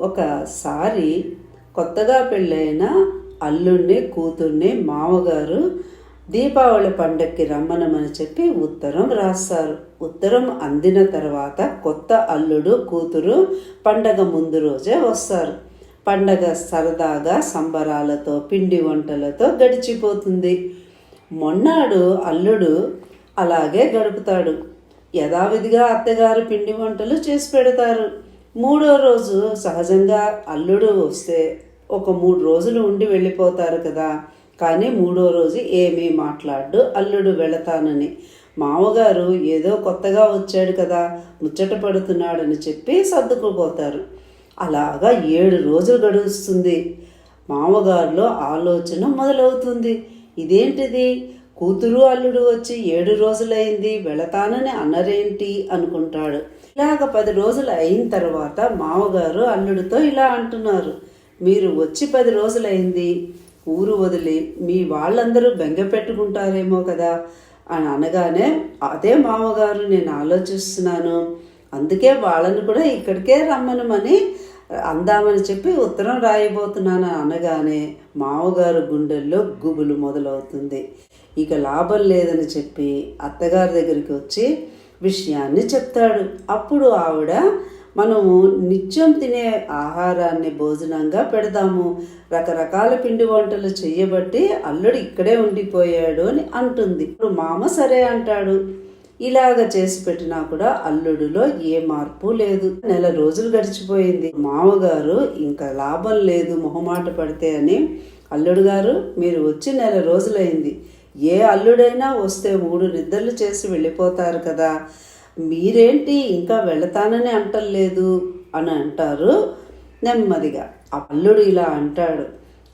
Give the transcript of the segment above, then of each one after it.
ఒకసారి కొత్తగా పెళ్ళైన అల్లుణ్ణి కూతుర్ని మామగారు దీపావళి పండక్కి రమ్మనమని చెప్పి ఉత్తరం రాస్తారు ఉత్తరం అందిన తర్వాత కొత్త అల్లుడు కూతురు పండగ ముందు రోజే వస్తారు. పండగ సరదాగా సంబరాలతో పిండి వంటలతో గడిచిపోతుంది. మొన్నాడు అల్లుడు అలాగే గడుపుతాడు. యథావిధిగా అత్తగారు పిండి వంటలు చేసి పెడతారు. మూడో రోజు సహజంగా అల్లుడు వస్తే ఒక మూడు రోజులు ఉండి వెళ్ళిపోతారు కదా. కానీ మూడో రోజు ఏమీ మాట్లాడు అల్లుడు వెళతానని. మామగారు ఏదో కొత్తగా వచ్చాడు కదా ముచ్చట పడుతున్నాడని చెప్పి సర్దుకుపోతారు. అలాగా ఏడు రోజులు గడుస్తుంది. మామగారిలో ఆలోచన మొదలవుతుంది. ఇదేంటిది? కూతురు అల్లుడు వచ్చి ఏడు రోజులైంది వెళతానని అన్నరేంటి అనుకుంటాడు. ఇలాగ పది రోజులు అయిన తర్వాత మామగారు అల్లుడితో ఇలా అంటున్నారు. మీరు వచ్చి పది రోజులైంది ఊరు వదిలి మీ వాళ్ళందరూ బెంగ పెట్టుకుంటారేమో కదా అని అనగానే అదే మామగారు నేను ఆలోచిస్తున్నాను. అందుకే వాళ్ళని కూడా ఇక్కడికే రమ్మనమని అందామని చెప్పి ఉత్తరం రాయబోతున్నాను అనగానే మామగారు గుండెల్లో గుబులు మొదలవుతుంది. ఇక లాభం లేదని చెప్పి అత్తగారి దగ్గరికి వచ్చి విషయాన్ని చెప్తాడు. అప్పుడు ఆవిడ మనము నిత్యం తినే ఆహారాన్ని భోజనంగా పెడదాము. రకరకాల పిండి వంటలు చేయబట్టి అల్లుడు ఇక్కడే ఉండిపోయాడు అని అంటుంది. ఇప్పుడు మామ సరే అంటాడు. ఇలాగ చేసి పెట్టినా కూడా అల్లుడిలో ఏ మార్పు లేదు. నెల రోజులు గడిచిపోయింది. మామగారు ఇంకా లాభం లేదు మొహమాట పడితే అని. అల్లుడు గారు మీరు వచ్చి నెల రోజులైంది. ఏ అల్లుడైనా వస్తే మూడు నిద్రలు చేసి వెళ్ళిపోతారు కదా. మీరేంటి ఇంకా వెళతానని అంటలేదు? అని అంటారు నెమ్మదిగా. ఆ అల్లుడు ఇలా అంటాడు.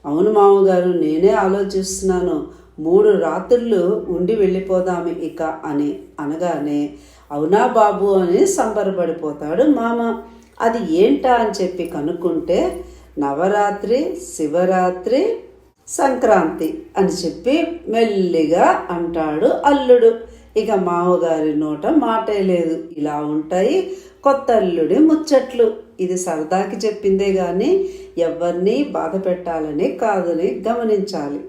అవును మామగారు నేనే ఆలోచిస్తున్నాను. మూడు రాత్రులు ఉండి వెళ్ళిపోదాము ఇక అని అనగానే అవునా బాబు అని సంబరపడిపోతాడు మామ. అది ఏంటా అని చెప్పి కనుక్కుంటే నవరాత్రి శివరాత్రి సంక్రాంతి అని చెప్పి మెల్లిగా అంటాడు అల్లుడు. ఇక మామగారి నోట మాటే లేదు. ఇలా ఉంటాయి కొత్త అల్లుడి ముచ్చట్లు. ఇది సరదాకి చెప్పిందే కానీ ఎవరిని బాధ పెట్టాలని కాదని గమనించాలి.